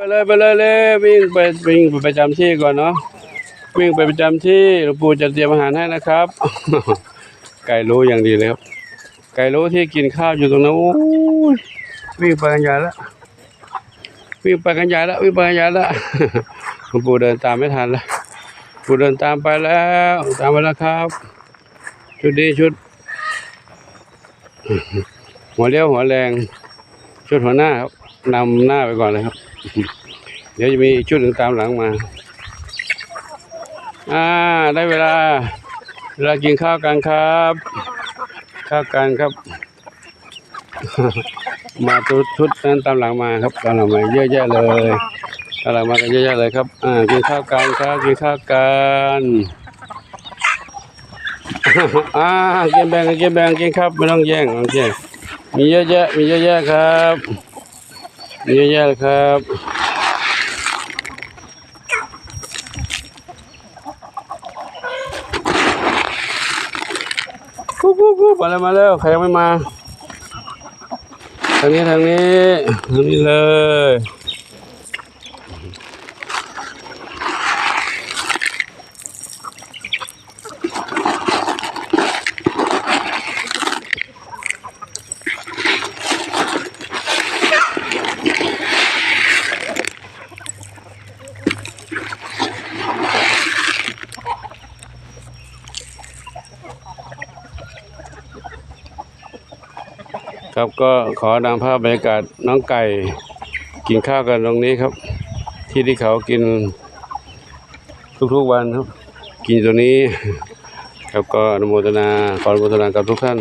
ไปเลยไปเลยเลยวิ่งไปวิ่งไปประจำที่ก่อนเนาะวิ่งไปประจำที่หลวงปู่จะเตรียมอาหารให้นะครับ ไก่รู้อย่างดีเลยครับ ไก่รู้ที่กินข้าวอยู่ตรงนั้นโอ้ยวิ่งไปกันใหญ่แล้ววิ่งไปกันใหญ่แล้ววิ่งไปกันใหญ่แล้วหลวงปู่เดินตามไม่ทันแล้วปู่เดินตามไปแล้ว ตามไปแล้วครับ ชุดนี้ชุด หัวเลี้ยวหัวแรงชุดหัวหน้าครับ นำหน้าไปก่อนเลยครับ เดี๋ยวจะมีอีกชุดหนึ่งตามหลังมา อ่า ได้เวลาเวลากินข้าวกันครับ ข้าวกันครับ มาชุดชุดนั้นตามหลังมาครับตามหลังมาเยอะแยะเลยตามหลังมากันเยอะแยะเลยครับ อ่า กินข้าวกันครับ กินข้าวกันอ่ากินแบ่งกันกินแบ่งกินครับไม่ต้องแย่งไม่ต้องแย่งมีเยอะแยะมีเยอะแยะครับ เยอะแยะเลยครับกูกูกูมาแล้วมาแล้วใครยังไม่มา ทางนี้ทางนี้ทางนี้เลย ครับก็ขอนำภาพบรรยากาศน้องไก่กินข้าวกันตรงนี้ครับ ที่ที่เขากินทุกๆวันครับ กินตรงนี้ ครับก็อนุโมทนาขออนุโมทนากับทุกท่าน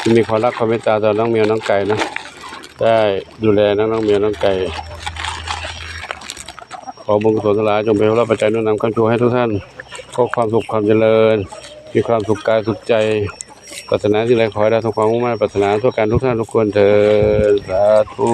ที่มีความรักความเมตตาต่อน้องเมียน้องไก่นะได้ดูแลน้องน้องเมียน้องไก่ ขอบุญกุศลทั้งหลายจงเป็นพระปัจจัยนุนนำคำชูให้ทุกท่านก็ความสุขความเจริญ มีความสุขกายสุขใจปรารถนาที่ไรขอให้ได้ทุกความมุ่งมั่นปรารถนาทั่วการทุกท่านทุกคนเถิดสาธุ